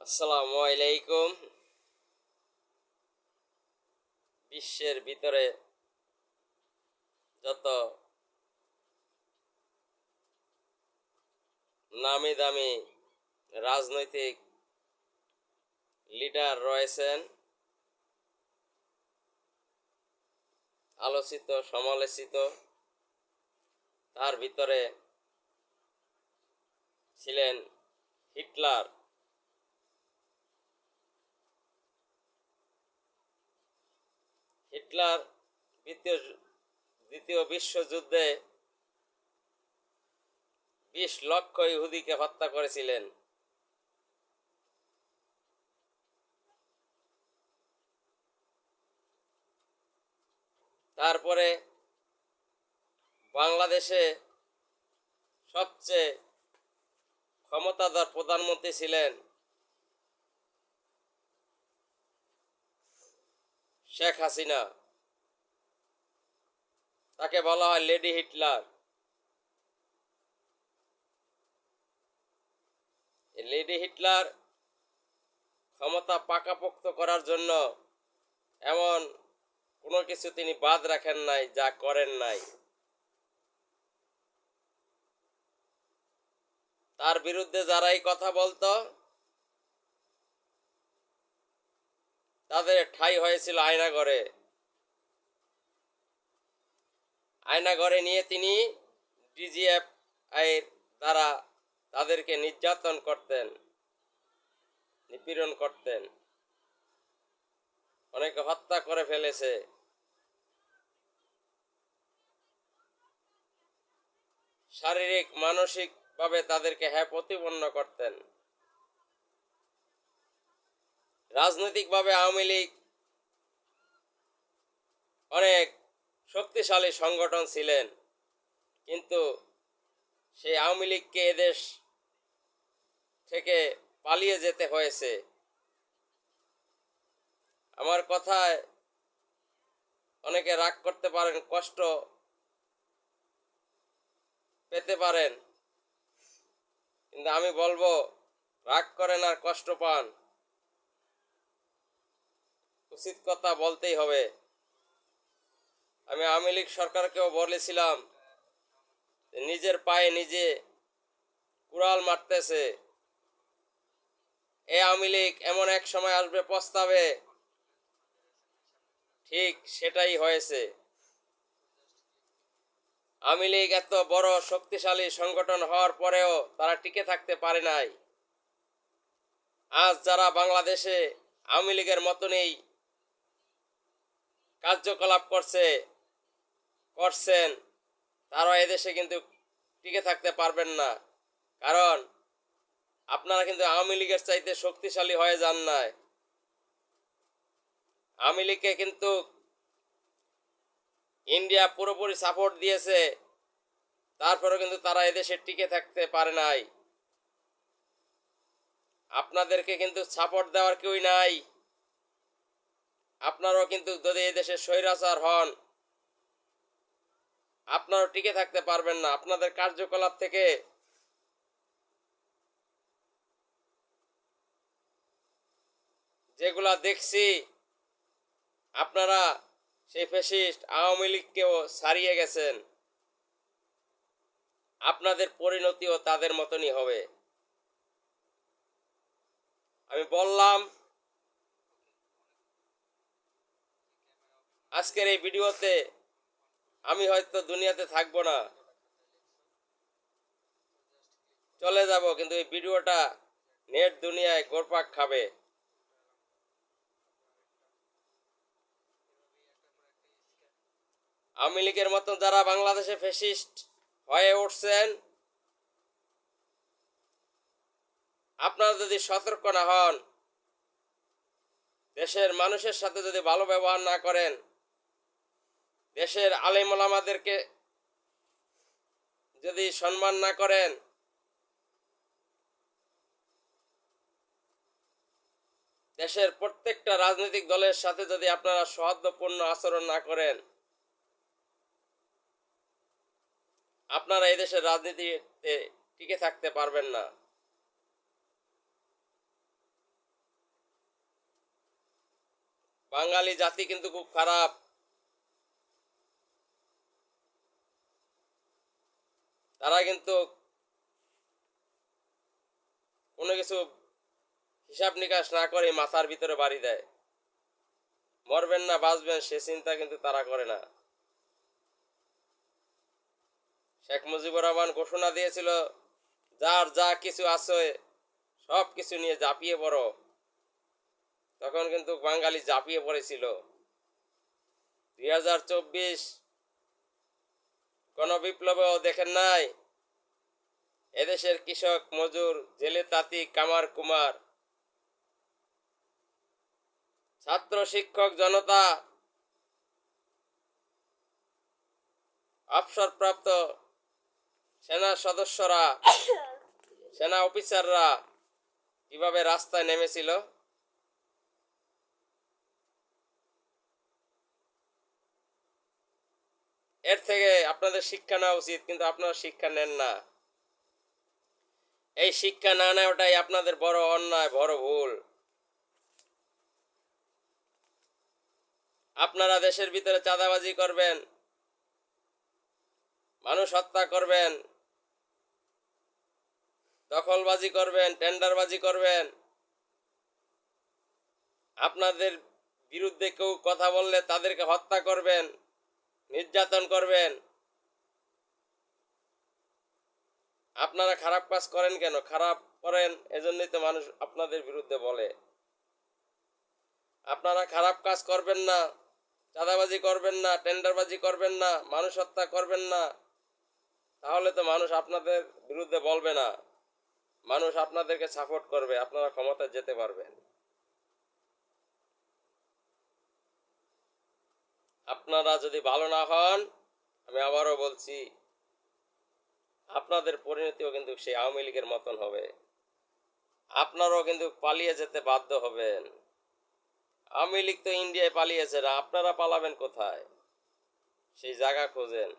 আসসালামু আলাইকুম বিশ্বের ভিতরে যত নামি দামি রাজনৈতিক লিডার রয়েছেন, আলোচিত, সমালোচিত, তার ভিতরে ছিলেন হিটলার। হিটলার দ্বিতীয় দ্বিতীয় বিশ্বযুদ্ধে বিশ লক্ষ ইহুদিকে হত্যা করেছিলেন। তারপরে বাংলাদেশে সবচেয়ে ক্ষমতাধর প্রধানমন্ত্রী ছিলেন শেখ হাসিনা। তাকে বলা হয় লেডি হিটলার। লেডি হিটলার ক্ষমতা পাকাপোক্ত করার জন্য এমন কোনো কিছু তিনি বাদ রাখেন নাই, যা করেন নাই। তার বিরুদ্ধে যারা এই কথা বলতো তাদের ঠাই হয়েছিল আয়নাগরে আয়নাগরে নিয়ে তিনি ডিজিএফ এর দ্বারা তাদেরকে নির্যাতন করতেন, নিপীড়ন করতেন। অনেকে হত্যা করে ফেলেছে। শারীরিক মানসিক ভাবে তাদেরকে হ্যাঁ প্রতিপন্ন করতেন। রাজনৈতিকভাবে আওয়ামী লীগ অনেক শক্তিশালী সংগঠন ছিলেন, কিন্তু সেই আওয়ামী লীগকে এদেশ থেকে পালিয়ে যেতে হয়েছে। আমার কথায় অনেকে রাগ করতে পারেন, কষ্ট পেতে পারেন, কিন্তু আমি বলব, রাগ করেন আর কষ্ট পান। উচিত কথা বলতেই হবে। আমি আওয়ামী লীগ সরকারকেও বলেছিলাম, নিজের পায়ে নিজে কুড়াল মারতেছে। এ আওয়ামী লীগ এমন এক সময় আসবে প্রস্তাবে। ঠিক সেটাই হয়েছে। আওয়ামী লীগ এত বড় শক্তিশালী সংগঠন হওয়ার পরেও তারা টিকে থাকতে পারে নাই। আজ যারা বাংলাদেশে আওয়ামী লীগের মতনই কার্যকলাপ করছে, করছেন তারা এদেশে কিন্তু টিকে থাকতে পারবেন না। কারণ, আপনারা কিন্তু আওয়ামী লীগের চাইতে শক্তিশালী হয়ে যান নাই। আওয়ামী লীগকে কিন্তু ইন্ডিয়া পুরোপুরি সাপোর্ট দিয়েছে, তারপরেও কিন্তু তারা এদেশে টিকে থাকতে পারে নাই। আপনাদেরকে কিন্তু সাপোর্ট দেওয়ার কেউই নাই। আপনারাও কিন্তু যদি এই দেশে স্বৈরাচার হন, আপনারাও টিকে থাকতে পারবেন না। আপনাদের কার্যকলাপ থেকে যেগুলা দেখছি, আপনারা সেই ফেসিস্ট আওয়ামী লীগকেও ছাড়িয়ে গেছেন। আপনাদের পরিণতিও তাদের মতনই হবে। আমি বললাম আজকের এই ভিডিওতে আমি হয়তো দুনিয়াতে থাকব না। চলে যাব, কিন্তু এই ভিডিওটা নেট দুনিয়ায় গোরপাক খাবে। আওয়ামী লীগের মতন যারা বাংলাদেশে ফেসিস্ট হয়ে উঠছেন, আপনারা যদি সতর্ক না হন, দেশের মানুষের সাথে যদি ভালো ব্যবহার না করেন দেশের আলেমলামাদেরকে যদি সম্মান না করেন, দেশের প্রত্যেকটা রাজনৈতিক দলের সাথে যদি আপনারা সহাদ্যপূর্ণ আচরণ না করেন, আপনারা এই দেশের রাজনীতিতে টিকে থাকতে পারবেন না। বাঙালি জাতি কিন্তু খুব খারাপ। তারা কিন্তু কোনো কিছু হিসাব নিকাশ না করে মাথার ভিতরে বাড়ি দেয়। মরবেন না, বাঁচবেন, সে চিন্তা কিন্তু তারা করে না। শেখ মুজিবুর রহমান ঘোষণা দিয়েছিল, যার যা কিছু আছে, সব কিছু নিয়ে ঝাঁপিয়ে পড়ো। তখন কিন্তু বাঙালি ঝাঁপিয়ে পড়েছিল। দুই হাজার চব্বিশ গণবিপ্লবেও দেখেন নাই? এদেশের কৃষক মজুর, জেলে তাঁতি, কামার কুমার, ছাত্র শিক্ষক জনতা, অবসরপ্রাপ্ত সেনা সদস্যরা, সেনা অফিসাররা কীভাবে রাস্তায় নেমেছিল? এর থেকে আপনাদের শিক্ষা নেওয়া উচিত, কিন্তু আপনারা শিক্ষা নেন না। এই শিক্ষা না নেওয়াটাই আপনাদের বড় অন্যায়, বড় ভুল। আপনারা দেশের ভিতরে চাঁদাবাজি করবেন, মানুষ হত্যা করবেন, দখলবাজি করবেন, টেন্ডারবাজি করবেন। আপনাদের বিরুদ্ধে কেউ কথা বললে তাদেরকে হত্যা করবেন। নির্যাতন করবেন। আপনারা খারাপ কাজ করেন কেন? খারাপ করেন এজন্যই তো মানুষ আপনাদের বিরুদ্ধে বলে। আপনারা খারাপ কাজ করবেন না, চাঁদাবাজি করবেন না, টেন্ডারবাজি করবেন না, মানুষ হত্যা করবেন না, তাহলে তো মানুষ আপনাদের বিরুদ্ধে বলবে না। মানুষ আপনাদেরকে সাপোর্ট করবে, আপনারা ক্ষমতায় যেতে পারবেন। আপনারা যদি ভালো না হন, আমি আবারও বলছি, আপনাদের পরিণতিও কিন্তু সেই আওয়ামী লীগের মতন হবে। আপনারাও কিন্তু পালিয়ে যেতে বাধ্য হবেন। আওয়ামী লীগ তো ইন্ডিয়ায় পালিয়েছে না, আপনারা পালাবেন কোথায়? সেই জায়গা খোঁজেন।